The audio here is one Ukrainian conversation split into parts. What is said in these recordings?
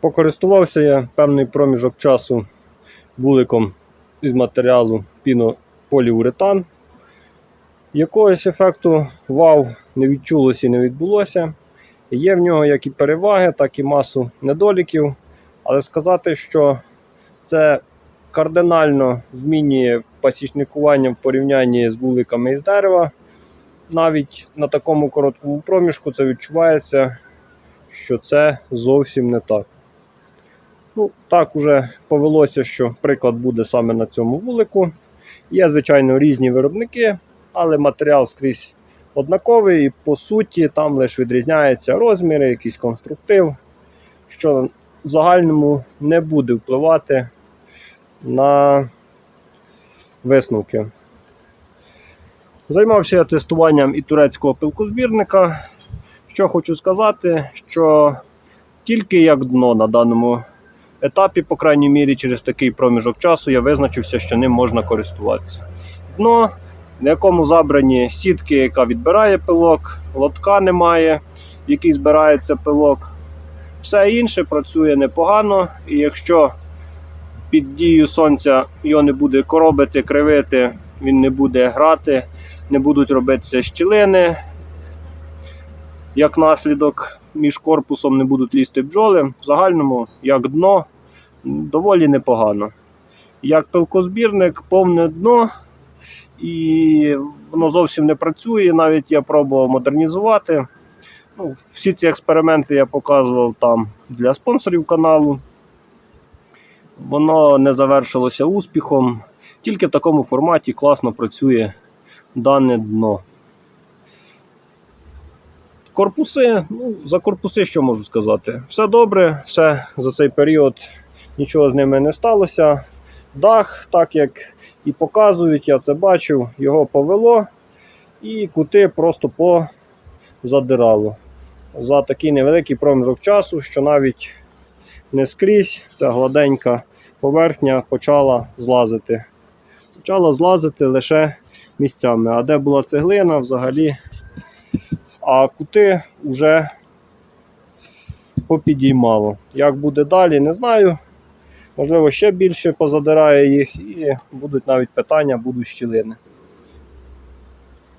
Покористувався я певний проміжок часу вуликом із матеріалу пінополіуретан. Якогось ефекту вау не відчулося і не відбулося. Є в нього як і переваги, так і масу недоліків. Але сказати, що це кардинально змінює пасічникування в порівнянні з вуликами із дерева. Навіть на такому короткому проміжку це відчувається, що це зовсім не так. Ну, так уже повелося, що приклад буде саме на цьому вулику. Є, звичайно, різні виробники, але матеріал скрізь однаковий, і по суті там лише відрізняються розміри, якийсь конструктив, що в загальному не буде впливати на висновки. Займався я тестуванням і турецького пилкозбірника. Що хочу сказати, що тільки як дно на даному етапі, по крайній мірі, через такий проміжок часу, я визначився, що ним можна користуватися. Дно, на якому забрані сітки, яка відбирає пилок, лотка немає, в якій збирається пилок. Все інше працює непогано, і якщо під дією сонця його не буде коробити, кривити, він не буде грати, не будуть робитися щілини. Як наслідок, між корпусом не будуть лізти бджоли. В загальному, як дно, доволі непогано. Як пилкозбірник, повне дно, і воно зовсім не працює. Навіть я пробував модернізувати. Ну, всі ці експерименти я показував там для спонсорів каналу. Воно не завершилося успіхом. Тільки в такому форматі класно працює дане дно. Корпуси, ну, за корпуси що можу сказати? Все добре, все за цей період нічого з ними не сталося. Дах, так як і показують, я це бачив, його повело і кути просто позадирало. За такий невеликий проміжок часу, що навіть не скрізь ця гладенька поверхня почала злазити. Почала злазити лише місцями. А де була цеглина взагалі, а кути вже попідіймало. Як буде далі, не знаю. Можливо, ще більше позадирає їх і будуть навіть питання, будуть щілини.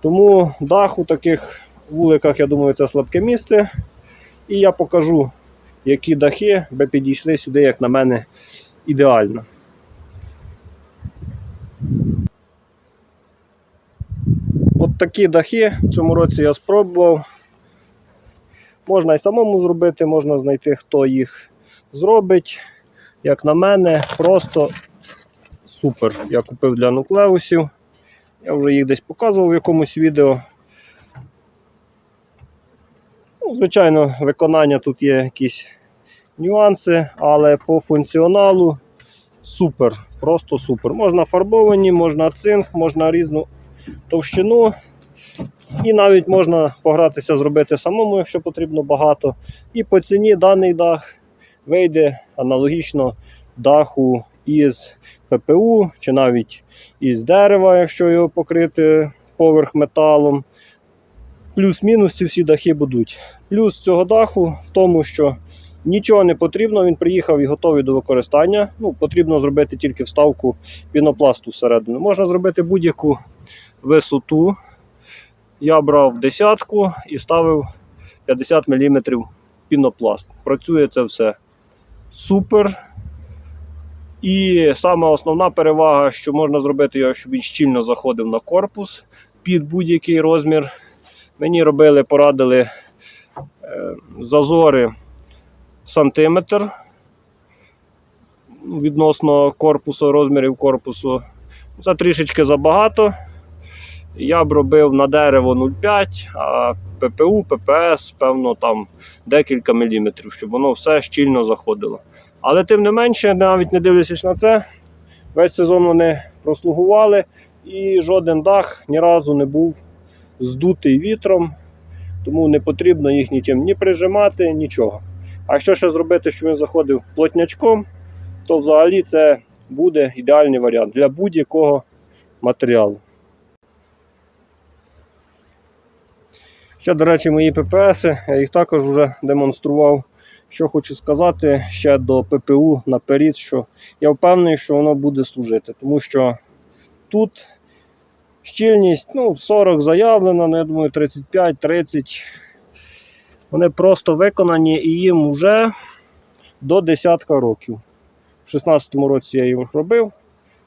Тому дах у таких вуликах, я думаю, це слабке місце. І я покажу, які дахи би підійшли сюди, як на мене, ідеально. Такі дахи в цьому році я спробував. Можна і самому зробити, можна знайти, хто їх зробить. Як на мене, просто супер. Я купив для нуклеусів. Я вже їх десь показував в якомусь відео. Ну, звичайно, виконання тут є якісь нюанси, але по функціоналу супер, просто супер. Можна фарбовані, можна цинк, можна різну товщину. І навіть можна погратися, зробити самому, якщо потрібно багато. І по ціні даний дах вийде аналогічно даху із ППУ, чи навіть із дерева, якщо його покрити поверх металом. Плюс-мінус ці всі дахи будуть. Плюс цього даху в тому, що нічого не потрібно, він приїхав і готовий до використання. Ну, Потрібно зробити тільки вставку пінопласту всередину. Можна зробити будь-яку висоту. Я брав десятку і ставив 50 мм пінопласт. Працює це все супер. І сама основна перевага, що можна зробити його, щоб він щільно заходив на корпус під будь-який розмір. Мені робили, порадили е, зазори сантиметр відносно корпусу, розмірів корпусу. Це трішечки забагато. Я б робив на дерево 0,5, а ППУ, ППС, певно, там декілька міліметрів, щоб воно все щільно заходило. Але тим не менше, навіть не дивлячись на це, весь сезон вони прослугували і жоден дах ні разу не був здутий вітром, тому не потрібно їх нічим ні прижимати, нічого. А якщо ще зробити, щоб він заходив плотнячком, то взагалі це буде ідеальний варіант для будь-якого матеріалу. Ще, до речі, мої ППС, я їх також вже демонстрував. Що хочу сказати ще до ППУ наперед, що я впевнений, що воно буде служити, тому що тут щільність ну, 40 заявлено, ну, я думаю, 35-30. Вони просто виконані і їм вже до десятка років. У 16-му році я їх робив,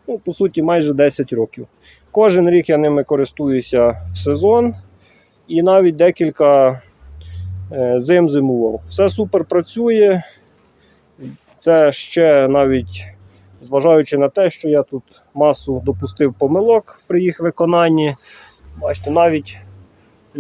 ну, по суті, майже 10 років. Кожен рік я ними користуюся в сезон і навіть декілька е, зим зимував. Все супер працює. Це ще навіть зважаючи на те, що я тут масу допустив помилок при їх виконанні. Бачите, навіть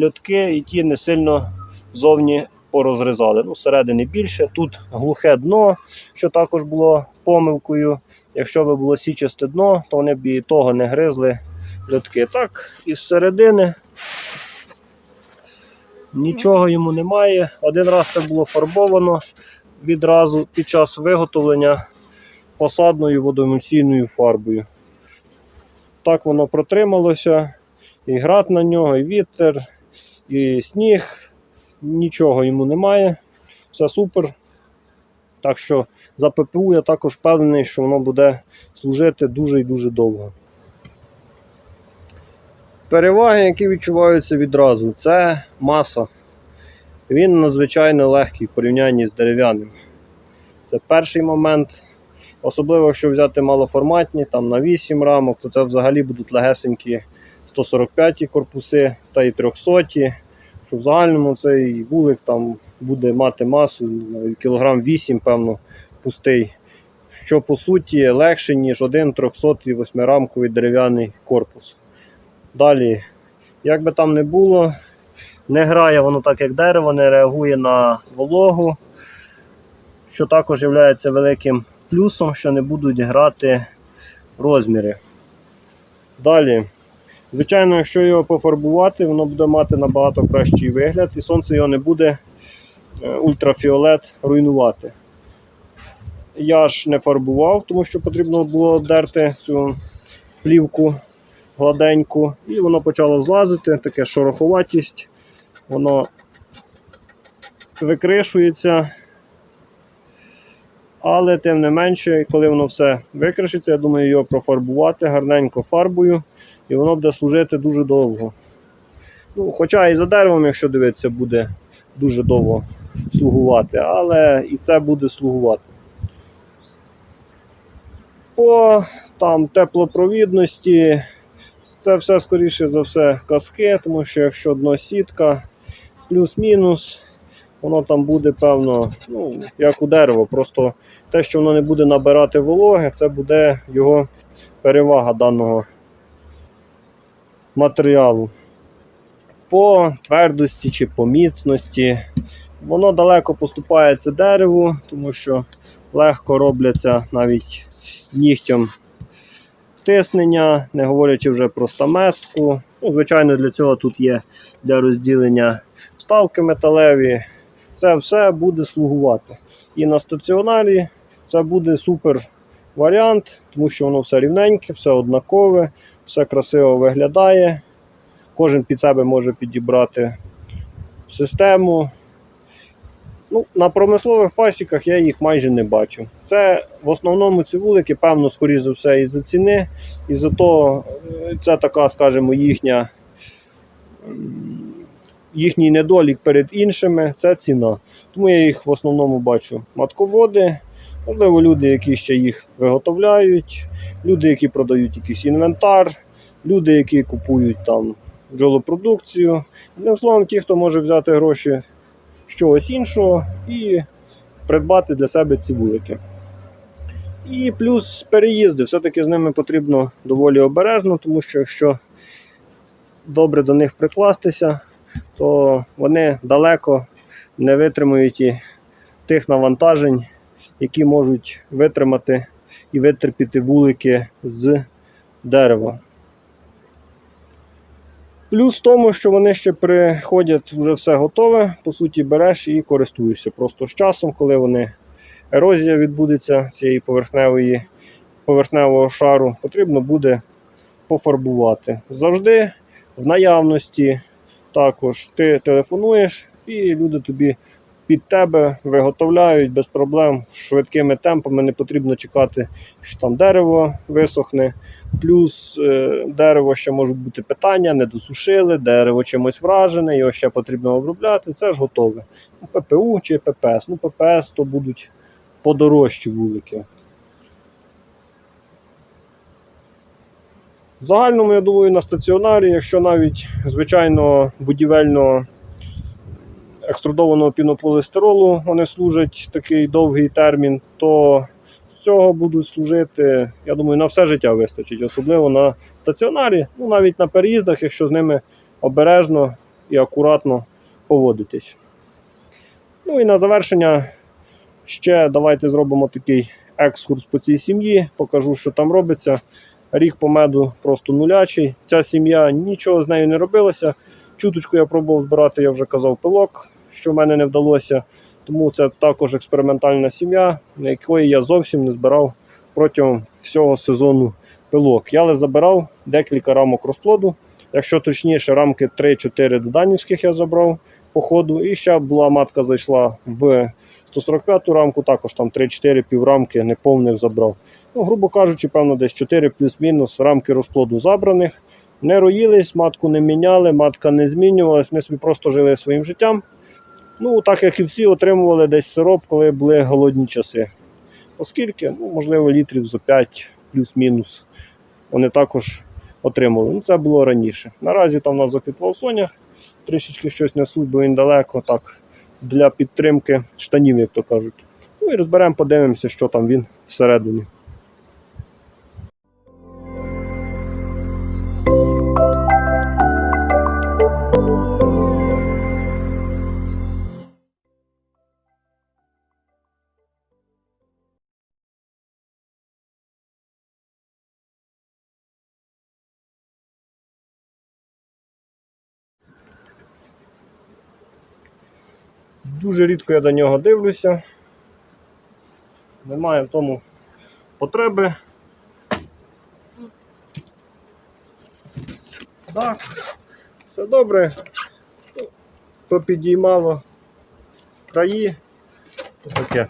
льотки і ті не сильно зовні порозрізали. Ну, зсередини більше. Тут глухе дно, що також було помилкою. Якщо би було січасте дно, то вони б і того не гризли льотки. Так, із середини нічого йому немає. Один раз це було фарбовано відразу під час виготовлення фасадною водоемульсійною фарбою. Так воно протрималося. І град на нього, і вітер, і сніг. Нічого йому немає. Все супер. Так що за ППУ я також впевнений, що воно буде служити дуже і дуже довго. Переваги, які відчуваються відразу, це маса. Він надзвичайно легкий в порівнянні з дерев'яним. Це перший момент. Особливо, якщо взяти малоформатні, там на 8 рамок, то це взагалі будуть легесенькі 145 корпуси та і 300. Що в загальному цей вулик там буде мати масу кілограм 8, певно, пустий. Що по суті легше, ніж один 308 рамковий дерев'яний корпус. Далі, як би там не було, не грає воно так, як дерево, не реагує на вологу, що також є великим плюсом, що не будуть грати розміри. Далі, звичайно, якщо його пофарбувати, воно буде мати набагато кращий вигляд, і сонце його не буде е, ультрафіолет руйнувати. Я ж не фарбував, тому що потрібно було дерти цю плівку гладеньку, і воно почало злазити, таке шороховатість, воно викришується. Але тим не менше, коли воно все викришиться, я думаю, його профарбувати гарненько фарбою, і воно буде служити дуже довго. Ну, Хоча і за деревом, якщо дивитися, буде дуже довго слугувати, але і це буде слугувати. По там, теплопровідності це все, скоріше за все, казки, тому що якщо дно сітка, плюс-мінус, воно там буде, певно, ну, як у дерева. Просто те, що воно не буде набирати вологи, це буде його перевага даного матеріалу. По твердості чи по міцності. Воно далеко поступається дереву, тому що легко робляться навіть нігтям втиснення, не говорячи вже про стаместку. Ну, Звичайно, для цього тут є для розділення вставки металеві. Це все буде слугувати. І на стаціонарі це буде супер варіант, тому що воно все рівненьке, все однакове, все красиво виглядає. Кожен під себе може підібрати систему. Ну, На промислових пасіках я їх майже не бачу. Це в основному ці вулики, певно, скоріш за все, із-за ціни, і за того, це така, скажімо, їхня, їхній недолік перед іншими це ціна. Тому я їх в основному бачу матководи, можливо, люди, які ще їх виготовляють, люди, які продають якийсь інвентар, люди, які купують там бджолопродукцію. Одним словом, ті, хто може взяти гроші чогось іншого і придбати для себе ці вулики. І плюс переїзди. Все-таки з ними потрібно доволі обережно, тому що якщо добре до них прикластися, то вони далеко не витримують і тих навантажень, які можуть витримати і витерпіти вулики з дерева. Плюс в тому, що вони ще приходять вже все готове, по суті, береш і користуєшся просто з часом, коли вони ерозія відбудеться цієї поверхневої, поверхневого шару, потрібно буде пофарбувати. Завжди в наявності також ти телефонуєш і люди тобі під тебе виготовляють без проблем швидкими темпами. Не потрібно чекати, що там дерево висохне. Плюс е, дерево ще можуть бути питання, не досушили, дерево чимось вражене, його ще потрібно обробляти. Це ж готове. Ну, ППУ чи ППС. Ну, ППС то будуть подорожчі вулики. В загальному, я думаю, на стаціонарі, якщо навіть звичайно будівельно екструдованого пінополістиролу вони служать такий довгий термін, то цього будуть служити, я думаю, на все життя вистачить, особливо на стаціонарі, ну навіть на переїздах, якщо з ними обережно і акуратно поводитись. Ну і на завершення ще давайте зробимо такий екскурс по цій сім'ї, покажу, що там робиться. Рік по меду просто нулячий. Ця сім'я нічого з нею не робилося. Чуточку я пробував збирати, я вже казав, пилок, що в мене не вдалося. Тому це також експериментальна сім'я, на якої я зовсім не збирав протягом всього сезону пилок. Я але забирав декілька рамок розплоду. Якщо точніше, рамки 3-4 доданівських я забрав по ходу. І ще була матка зайшла в 145-ту рамку, також там 3-4 піврамки неповних забрав. Ну, грубо кажучи, певно, десь 4 плюс-мінус рамки розплоду забраних. Не роїлись, матку не міняли, матка не змінювалась, ми собі просто жили своїм життям. Ну, так як і всі отримували десь сироп, коли були голодні часи. Оскільки, ну, можливо, літрів за 5 плюс-мінус вони також отримували. Ну, це було раніше. Наразі там у нас заквітував сонях, трішечки щось несуть, бо він далеко так для підтримки штанів, як то кажуть. Ну і розберемо, подивимося, що там він всередині. Дуже рідко я до нього дивлюся. Немає в тому потреби. Так, все добре. Попідіймало краї. Таке.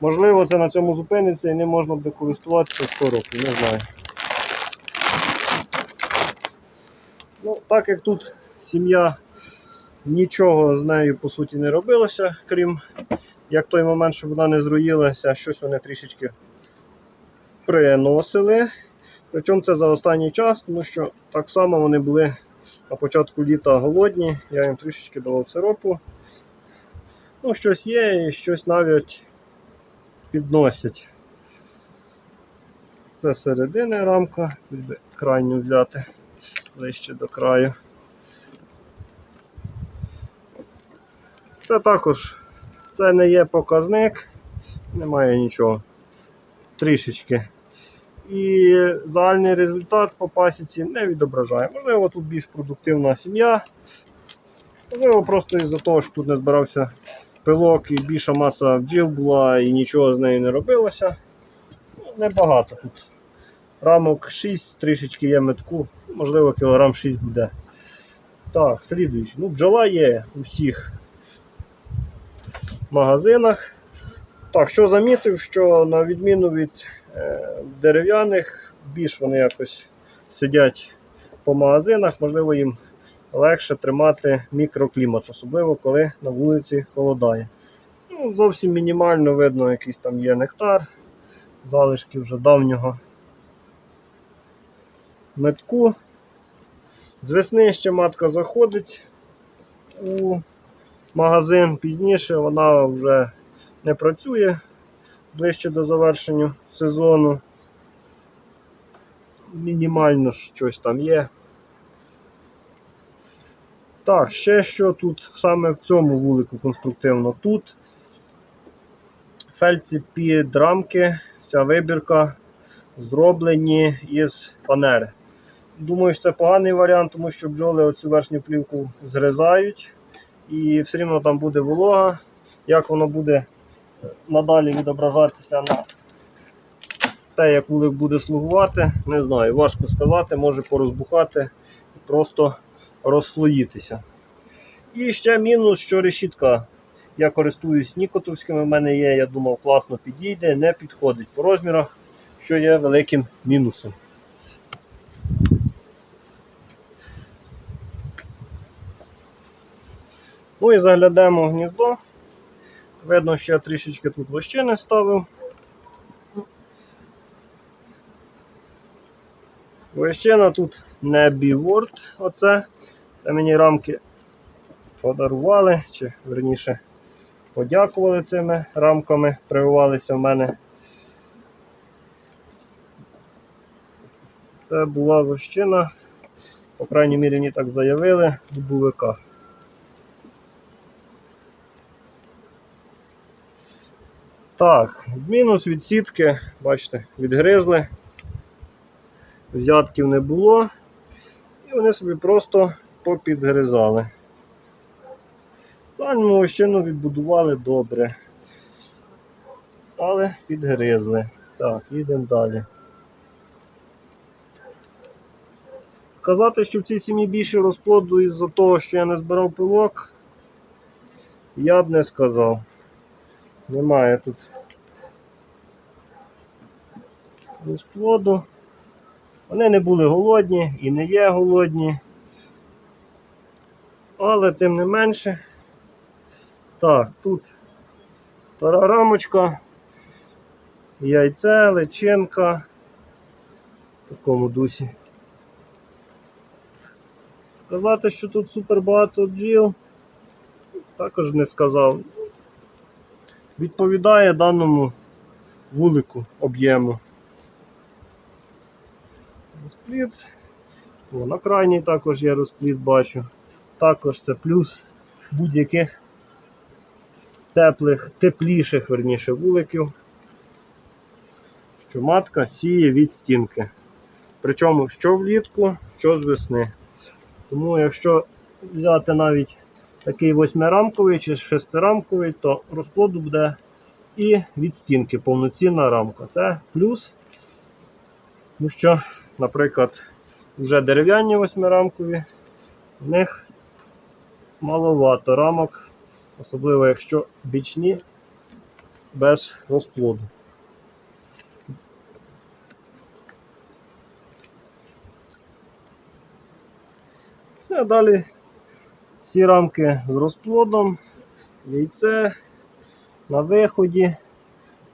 Можливо, це на цьому зупиниться і не можна буде користуватися 100 років, не знаю. Ну, так як тут сім'я Нічого з нею по суті не робилося, крім як той момент, щоб вона не зруїлася, щось вони трішечки приносили. Причому це за останній час, тому що так само вони були на початку літа голодні, я їм трішечки давав сиропу. Ну, щось є і щось навіть підносять. Це середини рамка, крайню взяти ближче до краю. Це також це не є показник, немає нічого. Трішечки. І загальний результат по пасіці не відображає. Можливо, тут більш продуктивна сім'я. Можливо, просто із-за того, що тут не збирався пилок і більша маса бджіл була і нічого з нею не робилося. Ну, Небагато тут. Рамок 6, трішечки є метку, можливо, кілограм 6 буде. Так, слідуючий. Ну, бджола є у всіх магазинах. Так, що замітив, що на відміну від е, дерев'яних, більш вони якось сидять по магазинах, можливо, їм легше тримати мікроклімат, особливо коли на вулиці холодає. Ну, Зовсім мінімально видно, якийсь там є нектар, залишки вже давнього метку. З весни ще матка заходить у магазин пізніше, вона вже не працює ближче до завершення сезону. Мінімально щось там є. Так, ще що тут саме в цьому вулику конструктивно. Тут фельці під рамки, вся вибірка зроблені із фанери. Думаю, що це поганий варіант, тому що бджоли оцю верхню плівку зрізають і все рівно там буде волога. Як воно буде надалі відображатися на те, як вулик буде слугувати, не знаю. Важко сказати, може порозбухати і просто розслоїтися. І ще мінус, що решітка. Я користуюсь нікотовськими, в мене є, я думав, класно підійде, не підходить по розмірах, що є великим мінусом. Ну і заглядаємо в гніздо. Видно, що я трішечки тут лощини ставив. Лощина тут не біворд, оце. Це мені рамки подарували, чи верніше подякували цими рамками, прививалися в мене. Це була вощина, по крайній мірі мені так заявили, в дубовиках. Так, мінус від сітки, бачите, відгризли, взятків не було, і вони собі просто попідгризали. Загальному вощину відбудували добре, але підгризли. Так, їдемо далі. Сказати, що в цій сім'ї більше розплоду із-за того, що я не збирав пилок, я б не сказав. Немає тут розплоду. Вони не були голодні і не є голодні. Але тим не менше. Так, тут стара рамочка, яйце, личинка. В такому дусі. Сказати, що тут супер багато бджіл, також не сказав. Відповідає даному вулику об'єму. Розпліт. О, на крайній також є розпліт, бачу. Також це плюс будь-яких теплих, тепліших верніше вуликів, що матка сіє від стінки. Причому що влітку, що з весни. Тому якщо взяти навіть такий восьмирамковий чи шестирамковий, то розплоду буде і від стінки повноцінна рамка. Це плюс, тому що, наприклад, вже дерев'яні восьмирамкові, в них маловато рамок, особливо якщо бічні без розплоду. Все, далі всі рамки з розплодом, яйце на виході.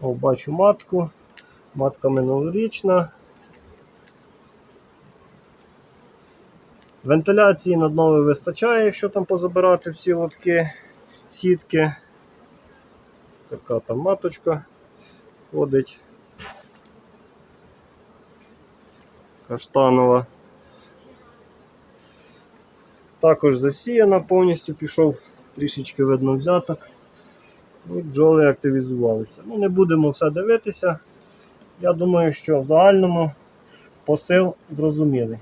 О, бачу матку. Матка минулорічна. Вентиляції над новою вистачає, якщо там позабирати всі лотки, сітки. Така там маточка ходить. Каштанова. Також засіяна, повністю пішов, трішечки видно взяток. І бджоли активізувалися. Ну, не будемо все дивитися. Я думаю, що в загальному посил зрозумілий.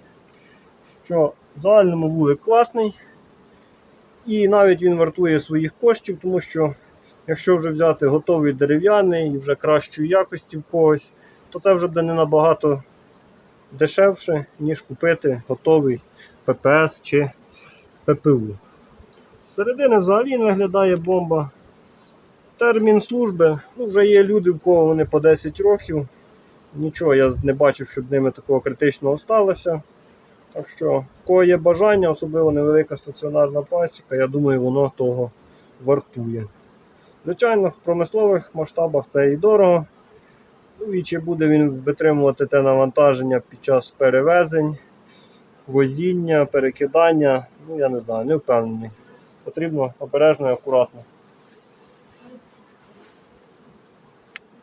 Що в загальному вулик класний. І навіть він вартує своїх коштів, тому що якщо вже взяти готовий дерев'яний і вже кращої якості в когось, то це вже буде не набагато дешевше, ніж купити готовий ППС чи ППУ. Середини взагалі не виглядає бомба. Термін служби, ну вже є люди, в кого вони по 10 років. Нічого я не бачив, щоб ними такого критичного сталося. Так що, в кого є бажання, особливо невелика стаціонарна пасіка, я думаю, воно того вартує. Звичайно, в промислових масштабах це і дорого. Ну і чи буде він витримувати те навантаження під час перевезень, возіння, перекидання, ну я не знаю, не впевнений. Потрібно обережно і акуратно